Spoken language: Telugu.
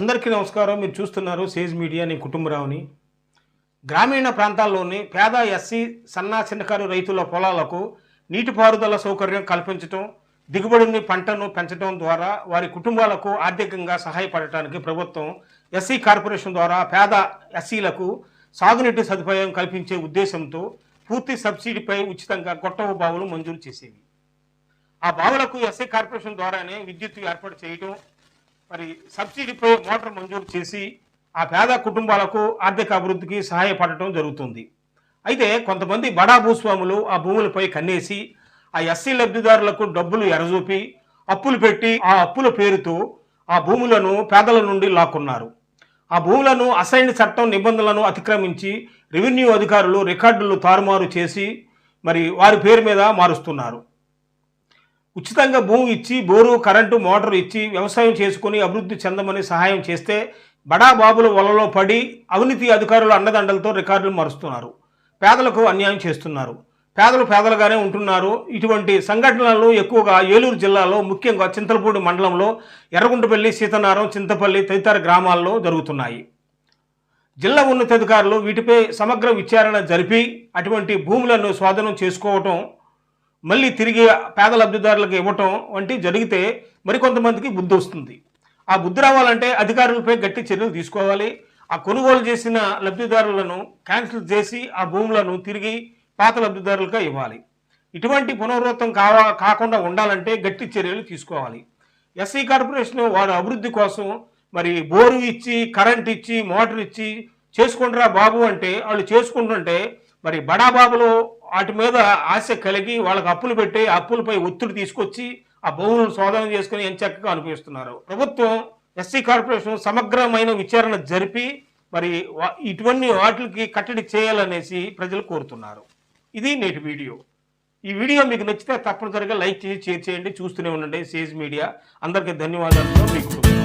అందరికీ నమస్కారం. మీరు చూస్తున్నారు సేజ్ మీడియా. నేను కుటుంబరావుని. గ్రామీణ ప్రాంతాల్లోని పేద ఎస్సీ సన్నా చిన్నకారు రైతుల పొలాలకు నీటిపారుదల సౌకర్యం కల్పించటం దిగుబడిని పంటను పెంచడం ద్వారా వారి కుటుంబాలకు ఆర్థికంగా సహాయపడటానికి ప్రభుత్వం ఎస్సీ కార్పొరేషన్ ద్వారా పేద ఎస్సీలకు సాగునీటి సదుపాయం కల్పించే ఉద్దేశంతో పూర్తి సబ్సిడీపై ఉచితంగా గొట్టవ బావులు మంజూరు చేసేవి. ఆ బావులకు ఎస్సీ కార్పొరేషన్ ద్వారానే విద్యుత్ ఏర్పాటు చేయడం మరి సబ్సిడీపై మోటార్ మంజూరు చేసి ఆ పేద కుటుంబాలకు ఆర్థిక అభివృద్ధికి సహాయపడటం జరుగుతుంది. అయితే కొంతమంది బడా భూస్వాములు ఆ భూములపై కన్నేసి ఆ ఎస్సీ లబ్ధిదారులకు డబ్బులు ఎరజూపి అప్పులు పెట్టి ఆ అప్పుల పేరుతో ఆ భూములను పేదల నుండి లాక్కున్నారు. ఆ భూములను అసైన్ చట్టం నిబంధనలను అతిక్రమించి రెవెన్యూ అధికారులు రికార్డులు తారుమారు చేసి మరి వారి పేరు మీద మారుస్తున్నారు. ఉచితంగా భూమి ఇచ్చి బోరు కరెంటు మోటార్ ఇచ్చి వ్యవసాయం చేసుకుని అభివృద్ధి చెందమని సహాయం చేస్తే బడా బాబుల వలలో పడి అవినీతి అధికారుల అండదండలతో రికార్డులు మరుస్తున్నారు. పేదలకు అన్యాయం చేస్తున్నారు. పేదలు పేదలుగానే ఉంటున్నారు. ఇటువంటి సంఘటనలు ఎక్కువగా ఏలూరు జిల్లాలో ముఖ్యంగా చింతలపూడి మండలంలో ఎర్రగుంటపల్లి సీతనారం చింతపల్లి తదితర గ్రామాల్లో జరుగుతున్నాయి. జిల్లా ఉన్నతాధికారులు వీటిపై సమగ్ర విచారణ జరిపి అటువంటి భూములను స్వాధీనం చేసుకోవటం మళ్ళీ తిరిగి పేద లబ్ధిదారులకు ఇవ్వటం వంటి జరిగితే మరికొంతమందికి బుద్ధి వస్తుంది. ఆ బుద్ధి రావాలంటే అధికారులపై గట్టి చర్యలు తీసుకోవాలి. ఆ కొనుగోలు చేసిన లబ్ధిదారులను క్యాన్సిల్ చేసి ఆ భూములను తిరిగి పాత లబ్ధిదారులుగా ఇవ్వాలి. ఇటువంటి పునరావృతం కావా కాకుండా ఉండాలంటే గట్టి చర్యలు తీసుకోవాలి. ఎస్సీ కార్పొరేషన్ వారి అభివృద్ధి కోసం మరి బోరు ఇచ్చి కరెంట్ ఇచ్చి మోటార్ ఇచ్చి చేసుకుంటారా బాబు అంటే వాళ్ళు చేసుకుంటుంటే మరి బడాబాబులో వాటి మీద ఆశ కలిగి వాళ్ళకి అప్పులు పెట్టి అప్పులపై ఒత్తిడి తీసుకొచ్చి ఆ భూములను శోధన చేసుకుని ఎంచక్కగా అనుభవిస్తున్నారు. ప్రభుత్వం ఎస్సీ కార్పొరేషన్ సమగ్రమైన విచారణ జరిపి మరి ఇటువంటి వాటికి కట్టడి చేయాలనేసి ప్రజలు కోరుతున్నారు. ఇది నేటి వీడియో. ఈ వీడియో మీకు నచ్చితే తప్పనిసరిగా లైక్ చేసి షేర్ చేయండి. చూస్తూనే ఉండండి. Sage Media. అందరికీ ధన్యవాదాలు. మీకు